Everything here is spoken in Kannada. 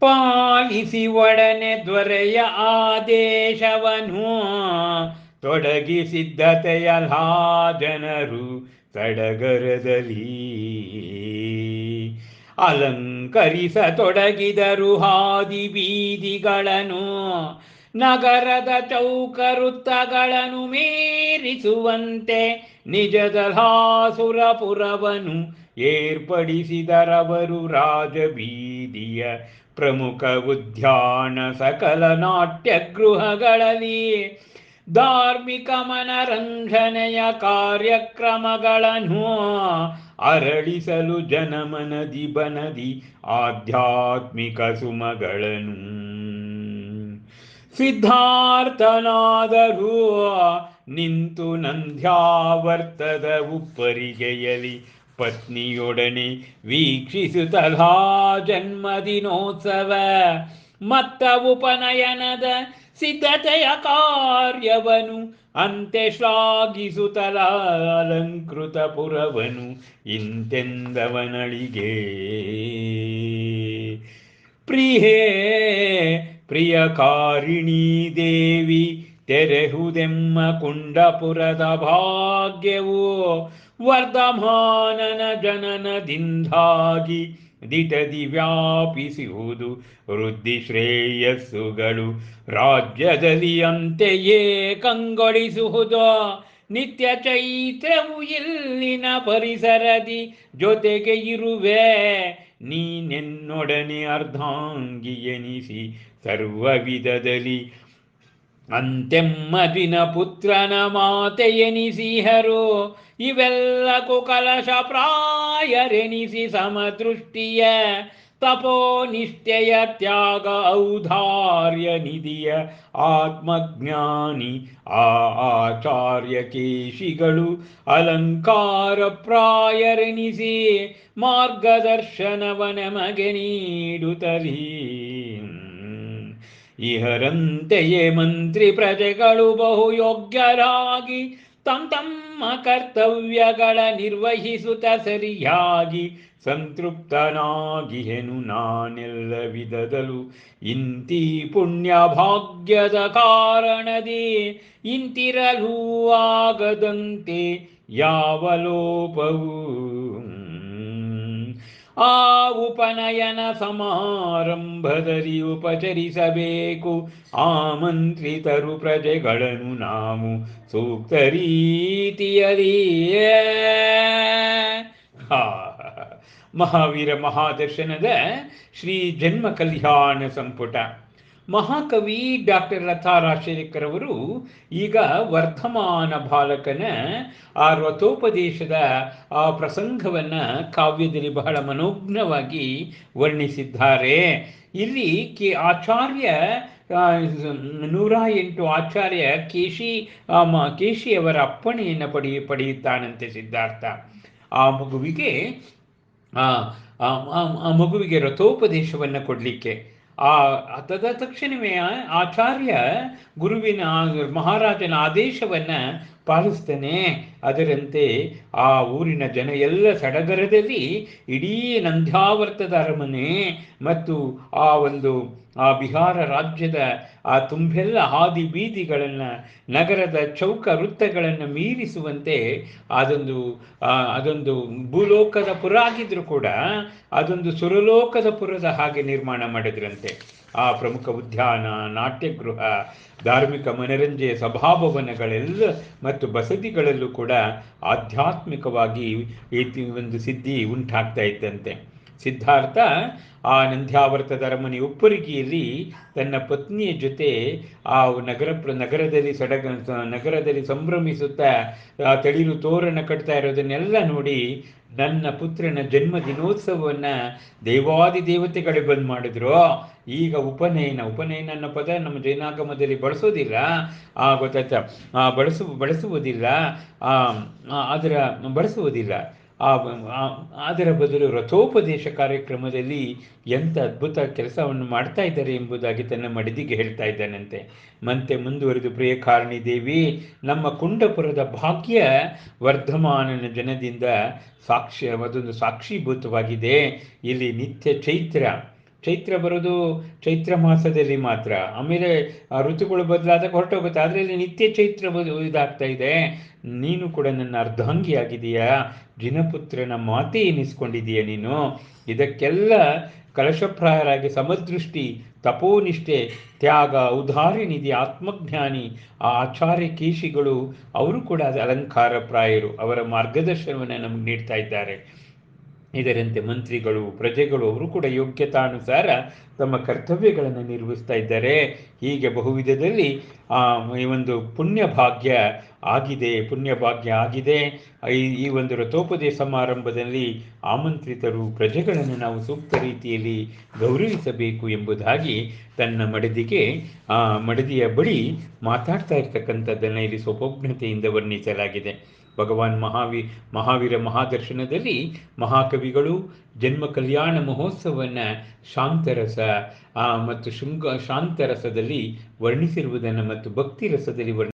ಪಾಲಿಸಿ ಒಡನೆ ದೊರೆಯ ಆದೇಶವನು. ತೊಡಗಿ ಸಿದ್ಧತೆಯಲ್ಲ ಜನರು ಸಡಗರದಲಿ ಅಲಂಕರಿಸ ತೊಡಗಿದರು ಹಾದಿ ಬೀದಿಗಳನ್ನು. ನಗರದ ಚೌಕವೃತ್ತಗಳನ್ನು ಮೀರಿಸುವಂತೆ ನಿಜದಲಾಸುರಪುರವನ್ನು ಏರ್ಪಡಿಸಿದರವರು ರಾಜಬೀದಿಯ ಪ್ರಮುಖ ಉದ್ಯಾನ ಸಕಲ ನಾಟ್ಯ ಗೃಹಗಳಲ್ಲಿ ಧಾರ್ಮಿಕ ಮನರಂಜನೆಯ ಕಾರ್ಯಕ್ರಮಗಳನ್ನು ಅರಳಿಸಲು ಜನಮನದಿ ಬನದಿ ಆಧ್ಯಾತ್ಮಿಕ ಸುಮಗಳನ್ನು. ಸಿದ್ಧಾರ್ಥನಾದರೂ ನಿಂತು ನಂದ್ಯಾವರ್ತದ ಉಪ್ಪರಿಗೆಯಲಿ ಪತ್ನಿಯೊಡನೆ ವೀಕ್ಷಿಸುತ್ತಲಾ ಜನ್ಮದಿನೋತ್ಸವ ಮತ್ತ ಉಪನಯನದ ಸಿದ್ಧತೆಯ ಕಾರ್ಯವನು ಅಂತೆ ಶ್ಲಾಘಿಸುತ್ತಲ ಅಲಂಕೃತ ಪುರವನು, ಇಂತೆಂದವನಳಿಗೆ. ಪ್ರಿಯೇ, ಪ್ರಿಯಕಾರಿಣೀ ದೇವಿ, ತೆರೆಹುದೆಮ್ಮ ಕುಂಡಪುರದ ಭಾಗ್ಯವು ವರ್ಧಮಾನನ ಜನನದಿಂದಾಗಿ ದಿಟದಿ ವ್ಯಾಪಿಸುವುದು ವೃದ್ಧಿ ಶ್ರೇಯಸ್ಸುಗಳು. ರಾಜ್ಯದಲ್ಲಿ ಅಂತೆಯೇ ಕಂಗೊಳಿಸುವುದು. ನಿತ್ಯ ಚೈತ್ರವು ಇಲ್ಲಿನ ಪರಿಸರದಿ ಜೊತೆಗೆ ಇರುವೆ. ನೀನೆನ್ನೊಡನೆ ಅರ್ಧಾಂಗಿ ಎನಿಸಿ ಸರ್ವ ವಿಧದಲ್ಲಿ ಅಂತೆಮ್ಮದಿನ ಪುತ್ರನ ಮಾತೆ ಎನಿಸಿಹರು ಇವೆಲ್ಲ ಕುಕಲಶ ಪ್ರಾಯರೆನಿಸಿ ಸಮದೃಷ್ಟಿಯ ತಪೋನಿಷ್ಠೆಯ ತ್ಯಾಗ ಔದಾರ್ಯ ನಿಧಿಯ ಆತ್ಮಜ್ಞಾನಿ ಆ ಆಚಾರ್ಯ ಕೇಶಿಗಳು ಅಲಂಕಾರ ಪ್ರಾಯರೆನಿಸಿ ಮಾರ್ಗದರ್ಶನವ ನಮಗೆ ನೀಡುತ್ತಲೀ ಇಹರಂತೆಯೇ ಮಂತ್ರಿ ಪ್ರಜೆಗಳು ಬಹು ಯೋಗ್ಯರಾಗಿ ತಮ್ಮ ತಮ್ಮ ಕರ್ತವ್ಯಗಳ ನಿರ್ವಹಿಸುತ್ತ ಸರಿಯಾಗಿ, ಸಂತೃಪ್ತನಾಗಿಹೆನು ನಾನೆಲ್ಲ ವಿಧದಲು. ಇಂತಿ ಪುಣ್ಯ ಭಾಗ್ಯದ ಕಾರಣದಿ ಇಂತಿರಲೂ ಆಗದಂತೆ ಯಾವ ಲೋಪವು ಆ ಉಪನಯನ ಸಮಾರಂಭದಲ್ಲಿ ಉಪಚರಿಸಬೇಕು. ಆಮಂತ್ರಿತರು ಪ್ರಜೆಗಳನ್ನು ನಾವು ಸೂಕ್ತ ರೀತಿಯಲ್ಲಿ. ಮಹಾವೀರ ಮಹಾದರ್ಶನದ ಶ್ರೀ ಜನ್ಮ ಕಲ್ಯಾಣ ಸಂಪುಟ. ಮಹಾಕವಿ ಡಾಕ್ಟರ್ ಲತಾ ರಾಜಶೇಖರ್ ಅವರು ಈಗ ವರ್ಧಮಾನ ಬಾಲಕನ ಆ ರಥೋಪದೇಶದ ಆ ಪ್ರಸಂಗವನ್ನ ಕಾವ್ಯದಲ್ಲಿ ಬಹಳ ಮನೋಜ್ಞವಾಗಿ ವರ್ಣಿಸಿದ್ದಾರೆ. ಇಲ್ಲಿ ಕೆ ಆಚಾರ್ಯ ನೂರ ಎಂಟು ಆಚಾರ್ಯ ಕೇಶಿ ಕೇಶಿಯವರ ಅಪ್ಪಣೆಯನ್ನು ಪಡಿ, ಪಡೆಯುತ್ತಾನಂತೆ ಸಿದ್ಧಾರ್ಥ. ಆ ಮಗುವಿಗೆ ಆ ಮಗುವಿಗೆ ರಥೋಪದೇಶವನ್ನು ಕೊಡಲಿಕ್ಕೆ. ಆ ತದ ತಕ್ಷಣವೇ ಆಚಾರ್ಯ ಗುರುವಿನ ಮಹಾರಾಜನ ಆದೇಶವನ್ನ ಪಾಲಿಸ್ತಾನೆ. ಅದರಂತೆ ಆ ಊರಿನ ಜನ ಎಲ್ಲ ಸಡಗರದಲ್ಲಿ ಇಡೀ ನಂದ್ಯಾವರ್ತದ ಅರಮನೆ ಮತ್ತು ಆ ಒಂದು, ಆ ಬಿಹಾರ ರಾಜ್ಯದ ಆ ತುಂಬೆಲ್ಲ ಹಾದಿ ಬೀದಿಗಳನ್ನು, ನಗರದ ಚೌಕ ವೃತ್ತಗಳನ್ನು ಮೀರಿಸುವಂತೆ ಅದೊಂದು ಅದೊಂದು ಭೂಲೋಕದ ಪುರ ಆಗಿದ್ರು ಕೂಡ ಅದೊಂದು ಸುರಲೋಕದ ಪುರದ ಹಾಗೆ ನಿರ್ಮಾಣ ಮಾಡಿದ್ರಂತೆ. ಆ ಪ್ರಮುಖ ಉದ್ಯಾನ, ನಾಟ್ಯಗೃಹ, ಧಾರ್ಮಿಕ ಮನರಂಜೆಯ ಸಭಾಭವನಗಳೆಲ್ಲ ಮತ್ತು ಬಸದಿಗಳಲ್ಲೂ ಕೂಡ ಆಧ್ಯಾತ್ಮಿಕವಾಗಿ ಈ ಒಂದು ಸಿದ್ಧಿ ಉಂಟಾಗ್ತಾ ಇತ್ತಂತೆ ಸಿದ್ಧಾರ್ಥ, ಆ ನಂದ್ಯಾವರ್ತದ ಅರಮನೆ ಉಪ್ಪರಿಗೆಯಲ್ಲಿ ತನ್ನ ಪತ್ನಿಯ ಜೊತೆ ಆ ನಗರ ನಗರದಲ್ಲಿ ಸಡಗ, ನಗರದಲ್ಲಿ ಸಂಭ್ರಮಿಸುತ್ತಾ, ಆ ತಳಿರು ತೋರಣ ಕಟ್ತಾ ಇರೋದನ್ನೆಲ್ಲ ನೋಡಿ ನನ್ನ ಪುತ್ರನ ಜನ್ಮ ದಿನೋತ್ಸವವನ್ನು ದೇವಾದಿ ದೇವತೆಗಳೇ ಬಂದ್ ಮಾಡಿದ್ರು. ಈಗ ಉಪನಯನ ಉಪನಯನ ಅನ್ನೋ ಪದ ನಮ್ಮ ಜೈನಾಗಮದಲ್ಲಿ ಬಳಸೋದಿಲ್ಲ. ಆ, ಗೊತ್ತಾಯ್ತಾ? ಬಳಸು, ಬಳಸುವುದಿಲ್ಲ. ಅದರ, ಬಳಸುವುದಿಲ್ಲ. ಆ, ಅದರ ಬದಲು ರಥೋಪದೇಶ ಕಾರ್ಯಕ್ರಮದಲ್ಲಿ ಎಂಥ ಅದ್ಭುತ ಕೆಲಸವನ್ನು ಮಾಡ್ತಾ ಇದ್ದಾರೆ ಎಂಬುದಾಗಿ ತನ್ನ ಮಡದಿಗೆ ಹೇಳ್ತಾ ಇದ್ದಾನಂತೆ. ಮತ್ತೆ ಮುಂದುವರೆದು ಪ್ರಿಯಕಾರಣಿ ದೇವಿ, ನಮ್ಮ ಕುಂಡಪುರದ ಭಾಗ್ಯ ವರ್ಧಮಾನನ ಜನದಿಂದ ಸಾಕ್ಷಿ, ಅದೊಂದು ಸಾಕ್ಷೀಭೂತವಾಗಿದೆ. ಇಲ್ಲಿ ನಿತ್ಯ ಚೈತ್ರ ಚೈತ್ರ ಬರೋದು ಚೈತ್ರ ಮಾಸದಲ್ಲಿ ಮಾತ್ರ. ಆಮೇಲೆ, ಆ ಋತುಗಳು ಬದಲಾದಾಗ ಹೊರಟೋಗುತ್ತೆ. ಆದರೆ ನಿತ್ಯ ಚೈತ್ರ ಇದಾಗ್ತಾ ಇದೆ. ನೀನು ಕೂಡ ನನ್ನ ಅರ್ಧಾಂಗಿ ಜಿನಪುತ್ರನ ಮಾತೆ ಎನಿಸ್ಕೊಂಡಿದೀಯ ನೀನು? ಇದಕ್ಕೆಲ್ಲ ಕಲಶಪ್ರಾಯರಾಗಿ ಸಮದೃಷ್ಟಿ, ತಪೋನಿಷ್ಠೆ, ತ್ಯಾಗ, ಉದಾರಿನಿಧಿ, ಆತ್ಮಜ್ಞಾನಿ, ಆ ಆಚಾರ್ಯ ಕೇಶಿಗಳು, ಅವರು ಕೂಡ ಅಲಂಕಾರ ಪ್ರಾಯರು ಅವರ ಮಾರ್ಗದರ್ಶನವನ್ನು ನಮ್ಗೆ ನೀಡ್ತಾ ಇದ್ದಾರೆ. ಇದರಂತೆ ಮಂತ್ರಿಗಳು, ಪ್ರಜೆಗಳು ಅವರು ಕೂಡ ಯೋಗ್ಯತಾನುಸಾರ ತಮ್ಮ ಕರ್ತವ್ಯಗಳನ್ನು ನಿರ್ವಹಿಸ್ತಾ ಇದ್ದಾರೆ. ಹೀಗೆ ಬಹುವಿಧದಲ್ಲಿ ಈ ಒಂದು ಪುಣ್ಯ ಭಾಗ್ಯ ಆಗಿದೆ ಪುಣ್ಯ ಭಾಗ್ಯ ಆಗಿದೆ. ಈ ಈ ಒಂದು ರಥೋಪದೇ ಸಮಾರಂಭದಲ್ಲಿ ಆಮಂತ್ರಿತರು, ಪ್ರಜೆಗಳನ್ನು ನಾವು ಸೂಕ್ತ ರೀತಿಯಲ್ಲಿ ಗೌರವಿಸಬೇಕು ಎಂಬುದಾಗಿ ತನ್ನ ಮಡದಿಗೆ, ಆ, ಮಡದಿಯ ಬಳಿ ಮಾತಾಡ್ತಾ ಇರ್ತಕ್ಕಂಥದ್ದನ್ನು ಇಲ್ಲಿ ಸ್ವಪೋಜ್ಞತೆಯಿಂದ ವರ್ಣಿಸಲಾಗಿದೆ. ಭಗವಾನ್ ಮಹಾವಿ, ಮಹಾವೀರ ಮಹಾದರ್ಶನದಲ್ಲಿ ಮಹಾಕವಿಗಳು ಜನ್ಮ ಕಲ್ಯಾಣ ಮಹೋತ್ಸವವನ್ನು ಶಾಂತರಸ ಮತ್ತು ಶೃಂಗ, ಶಾಂತರಸದಲ್ಲಿ ವರ್ಣಿಸಿರುವುದನ್ನು ಮತ್ತು ಭಕ್ತಿ ರಸದಲ್ಲಿ ವರ್ಣ